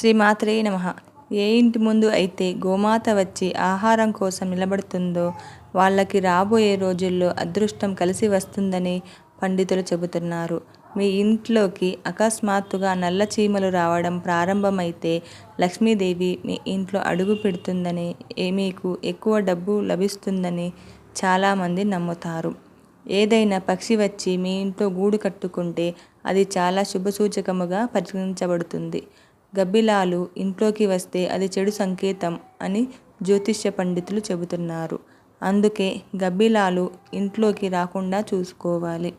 శ్రీమాత్రే నమ. ఏ ఇంటి ముందు అయితే గోమాత వచ్చి ఆహారం కోసం నిలబడుతుందో వాళ్ళకి రాబోయే రోజుల్లో అదృష్టం కలిసి వస్తుందని పండితులు చెబుతున్నారు. మీ ఇంట్లోకి అకస్మాత్తుగా నల్ల చీమలు రావడం ప్రారంభమైతే లక్ష్మీదేవి మీ ఇంట్లో అడుగు పెడుతుందని ఏ- మీకు ఎక్కువ డబ్బు లభిస్తుందని చాలామంది నమ్ముతారు. ఏదైనా పక్షి వచ్చి మీ ఇంట్లో గూడు కట్టుకుంటే అది చాలా శుభసూచకముగా పరిగణించబడుతుంది. గబ్బిలాలు ఇంట్లోకి వస్తే అది చెడు సంకేతం అని జ్యోతిష్య పండితులు చెబుతున్నారు. అందుకే గబ్బిలాలు ఇంట్లోకి రాకుండా చూసుకోవాలి.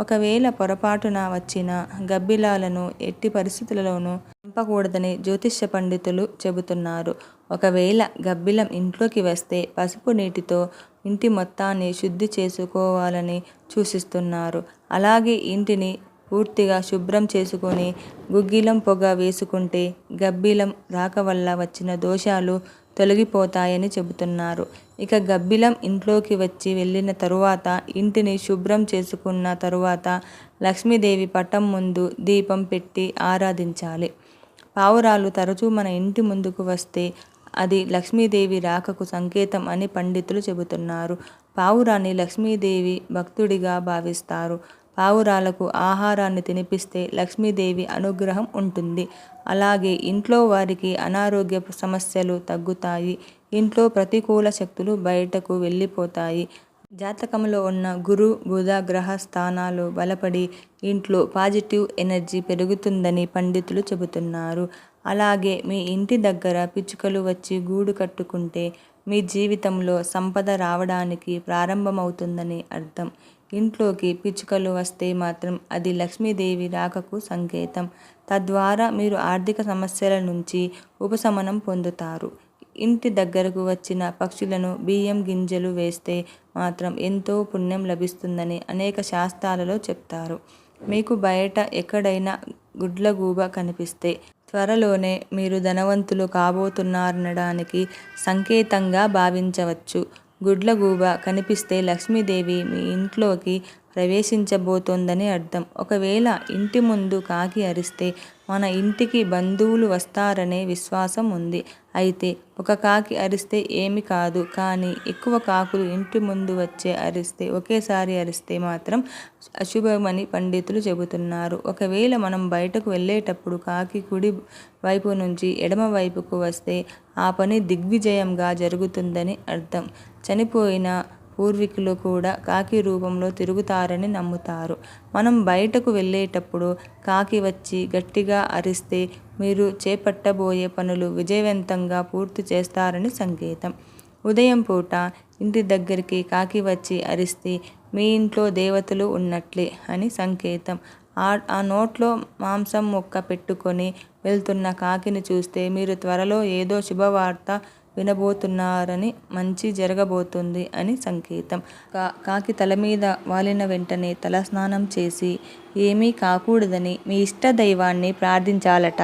ఒకవేళ పొరపాటున వచ్చిన గబ్బిలాలను ఎట్టి పరిస్థితులలోనూ చంపకూడదని జ్యోతిష్య పండితులు చెబుతున్నారు. ఒకవేళ గబ్బిలం ఇంట్లోకి వస్తే పసుపు నీటితో ఇంటి మొత్తాన్ని శుద్ధి చేసుకోవాలని సూచిస్తున్నారు. అలాగే ఇంటిని పూర్తిగా శుభ్రం చేసుకొని గుగ్గిలం పొగ వేసుకుంటే గబ్బిలం రాక వల్ల వచ్చిన దోషాలు తొలగిపోతాయని చెబుతున్నారు. ఇక గబ్బిలం ఇంట్లోకి వచ్చి వెళ్ళిన తరువాత ఇంటిని శుభ్రం చేసుకున్న తరువాత లక్ష్మీదేవి పటం ముందు దీపం పెట్టి ఆరాధించాలి. పావురాలు తరచూ మన ఇంటి ముందుకు వస్తే అది లక్ష్మీదేవి రాకకు సంకేతం అని పండితులు చెబుతున్నారు. పావురాన్ని లక్ష్మీదేవి భక్తుడిగా భావిస్తారు. పావురాలకు ఆహారాన్ని తినిపిస్తే లక్ష్మీదేవి అనుగ్రహం ఉంటుంది. అలాగే ఇంట్లో వారికి అనారోగ్య సమస్యలు తగ్గుతాయి. ఇంట్లో ప్రతికూల శక్తులు బయటకు వెళ్ళిపోతాయి. జాతకంలో ఉన్న గురు బుధ గ్రహ స్థానాలు బలపడి ఇంట్లో పాజిటివ్ ఎనర్జీ పెరుగుతుందని పండితులు చెబుతున్నారు. అలాగే మీ ఇంటి దగ్గర పిచ్చుకలు వచ్చి గూడు కట్టుకుంటే మీ జీవితంలో సంపద రావడానికి ప్రారంభమవుతుందని అర్థం. ఇంట్లోకి పిచ్చుకలు వస్తే మాత్రం అది లక్ష్మీదేవి రాకకు సంకేతం. తద్వారా మీరు ఆర్థిక సమస్యల నుంచి ఉపశమనం పొందుతారు. ఇంటి దగ్గరకు వచ్చిన పక్షులను బియ్యం గింజలు వేస్తే మాత్రం ఎంతో పుణ్యం లభిస్తుందని అనేక శాస్త్రాలలో చెప్తారు. మీకు బయట ఎక్కడైనా గుడ్లగూబ కనిపిస్తే త్వరలోనే మీరు ధనవంతులు కాబోతున్నారనడానికి సంకేతంగా భావించవచ్చు. గుడ్లగూబ కనిపిస్తే లక్ష్మీదేవి మీ ఇంట్లోకి ప్రవేశించబోతోందని అర్థం. ఒకవేళ ఇంటి ముందు కాకి అరిస్తే మన ఇంటికి బంధువులు వస్తారనే విశ్వాసం ఉంది. అయితే ఒక కాకి అరిస్తే ఏమి కాదు. కానీ ఎక్కువ కాకులు ఇంటి ముందు వచ్చే అరిస్తే ఒకేసారి అరిస్తే మాత్రం అశుభమని పండితులు చెబుతున్నారు. ఒకవేళ మనం బయటకు వెళ్ళేటప్పుడు కాకి కుడి వైపు నుంచి ఎడమ వైపుకు వస్తే ఆ పని దిగ్విజయంగా జరుగుతుందని అర్థం. చనిపోయిన పూర్వీకులు కూడా కాకి రూపంలో తిరుగుతారని నమ్ముతారు. మనం బయటకు వెళ్ళేటప్పుడు కాకి వచ్చి గట్టిగా అరిస్తే మీరు చేపట్టబోయే పనులు విజయవంతంగా పూర్తి చేస్తారని సంకేతం. ఉదయం పూట ఇంటి దగ్గరికి కాకి వచ్చి అరిస్తే మీ ఇంట్లో దేవతలు ఉన్నట్లే అని సంకేతం. ఆ ఆ నోట్లో మాంసం ముక్క పెట్టుకొని వెళ్తున్న కాకిని చూస్తే మీరు త్వరలో ఏదో శుభవార్త వినబోతున్నారని మంచి జరగబోతుంది అని సంకేతం. కా కాకి తల మీద వాలిన వెంటనే తలస్నానం చేసి ఏమీ కాకూడదని మీ ఇష్ట దైవాన్ని ప్రార్థించాలట.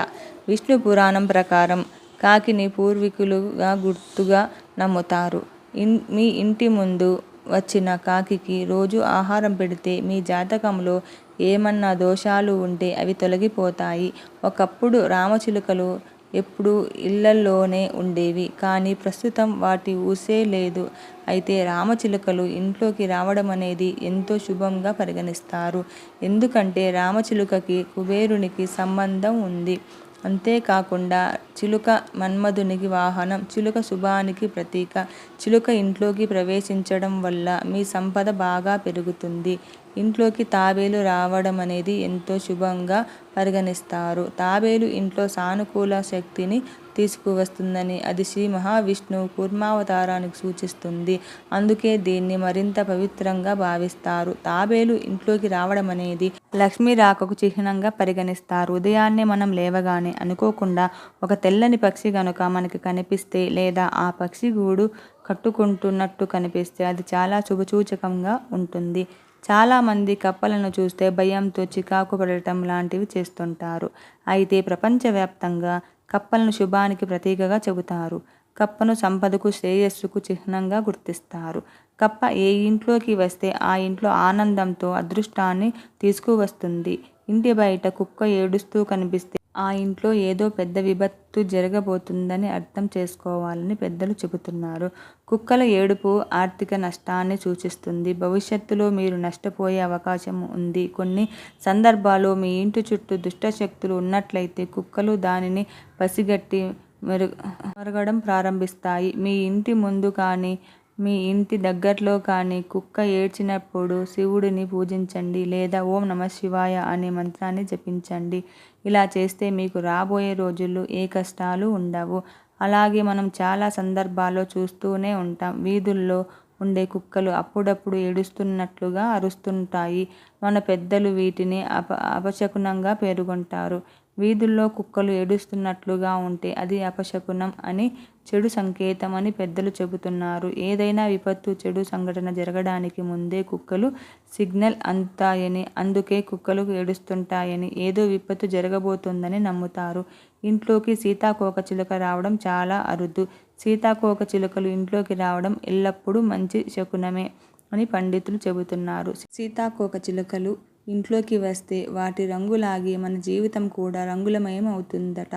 విష్ణు పురాణం ప్రకారం కాకిని పూర్వీకులుగా గుర్తుగా నమ్ముతారు. ఇన్ మీ ఇంటి ముందు వచ్చిన కాకికి రోజు ఆహారం పెడితే మీ జాతకంలో ఏమన్నా దోషాలు ఉంటే అవి తొలగిపోతాయి. ఒకప్పుడు రామచిలుకలు ఎప్పుడు ఇళ్ళలోనే ఉండేవి. కానీ ప్రస్తుతం వాటి ఊసే లేదు. అయితే రామచిలుకలు ఇంట్లోకి రావడం అనేది ఎంతో శుభంగా పరిగణిస్తారు. ఎందుకంటే రామచిలుకకి కుబేరునికి సంబంధం ఉంది. అంతేకాకుండా చిలుక మన్మధునికి వాహనం చిలుక శుభానికి ప్రతీక చిలుక ఇంట్లోకి ప్రవేశించడం వల్ల మీ సంపద బాగా పెరుగుతుంది. ఇంట్లోకి తాబేలు రావడం అనేది ఎంతో శుభంగా పరిగణిస్తారు. తాబేలు ఇంట్లో సానుకూల శక్తిని తీసుకువస్తుందని అది శ్రీ మహావిష్ణువు కూర్మావతారానికి సూచిస్తుంది. అందుకే దీన్ని మరింత పవిత్రంగా భావిస్తారు. తాబేలు ఇంట్లోకి రావడం అనేది లక్ష్మీ రాకకు చిహ్నంగా పరిగణిస్తారు. ఉదయాన్నే మనం లేవగానే అనుకోకుండా ఒక తెల్లని పక్షి కనుక మనకి కనిపిస్తే లేదా ఆ పక్షి గూడు కట్టుకుంటున్నట్టు కనిపిస్తే అది చాలా శుభసూచకంగా ఉంటుంది. చాలామంది కప్పలను చూస్తే భయంతో చికాకు పడటం లాంటివి చేస్తుంటారు. అయితే ప్రపంచవ్యాప్తంగా కప్పలను శుభానికి ప్రతీకగా చెబుతారు. కప్పను సంపదకు శ్రేయస్సుకు చిహ్నంగా గుర్తిస్తారు. కప్ప ఏ ఇంట్లోకి వస్తే ఆ ఇంట్లో ఆనందంతో అదృష్టాన్ని తీసుకువస్తుంది. ఇంటి బయట కుక్క ఏడుస్తూ కనిపిస్తే ఆ ఇంట్లో ఏదో పెద్ద విపత్తు జరగబోతుందని అర్థం చేసుకోవాలని పెద్దలు చెబుతున్నారు. కుక్కల ఏడుపు ఆర్థిక నష్టాన్ని సూచిస్తుంది. భవిష్యత్తులో మీరు నష్టపోయే అవకాశం ఉంది. కొన్ని సందర్భాలు మీ ఇంటి చుట్టూ దుష్టశక్తులు ఉన్నట్లయితే కుక్కలు దానిని పసిగట్టి మొరగడం ప్రారంభిస్తాయి. మీ ఇంటి ముందు కానీ, మీ ఇంటి దగ్గరలో కానీ కుక్క ఏడ్చినప్పుడు శివుడిని పూజించండి లేదా ఓం నమశ్శివాయ అనే మంత్రాన్ని జపించండి. ఇలా చేస్తే మీకు రాబోయే రోజుల్లో ఏ కష్టాలు ఉండవు. అలాగే మనం చాలా సందర్భాల్లో చూస్తూనే ఉంటాం. వీధుల్లో ఉండే కుక్కలు అప్పుడప్పుడు ఏడుస్తున్నట్లుగా అరుస్తుంటాయి. మన పెద్దలు వీటిని అప అపశకునంగా పేర్కొంటారు. వీధుల్లో కుక్కలు ఏడుస్తున్నట్లుగా ఉంటే అది అపశకునం అని, చెడు సంకేతం అని పెద్దలు చెబుతున్నారు. ఏదైనా విపత్తు, చెడు సంఘటన జరగడానికి ముందే కుక్కలు సిగ్నల్ అందుతాయని, అందుకే కుక్కలు ఏడుస్తుంటాయని, ఏదో విపత్తు జరగబోతుందని నమ్ముతారు. ఇంట్లోకి సీతాకోకచిలుక రావడం చాలా అరుదు. సీతాకోకచిలుకలు ఇంట్లోకి రావడం ఎల్లప్పుడూ మంచి శకునమే అని పండితులు చెబుతున్నారు. సీతాకోకచిలుకలు ఇంట్లోకి వస్తే వాటి రంగులాగే మన జీవితం కూడా రంగులమయం అవుతుందట.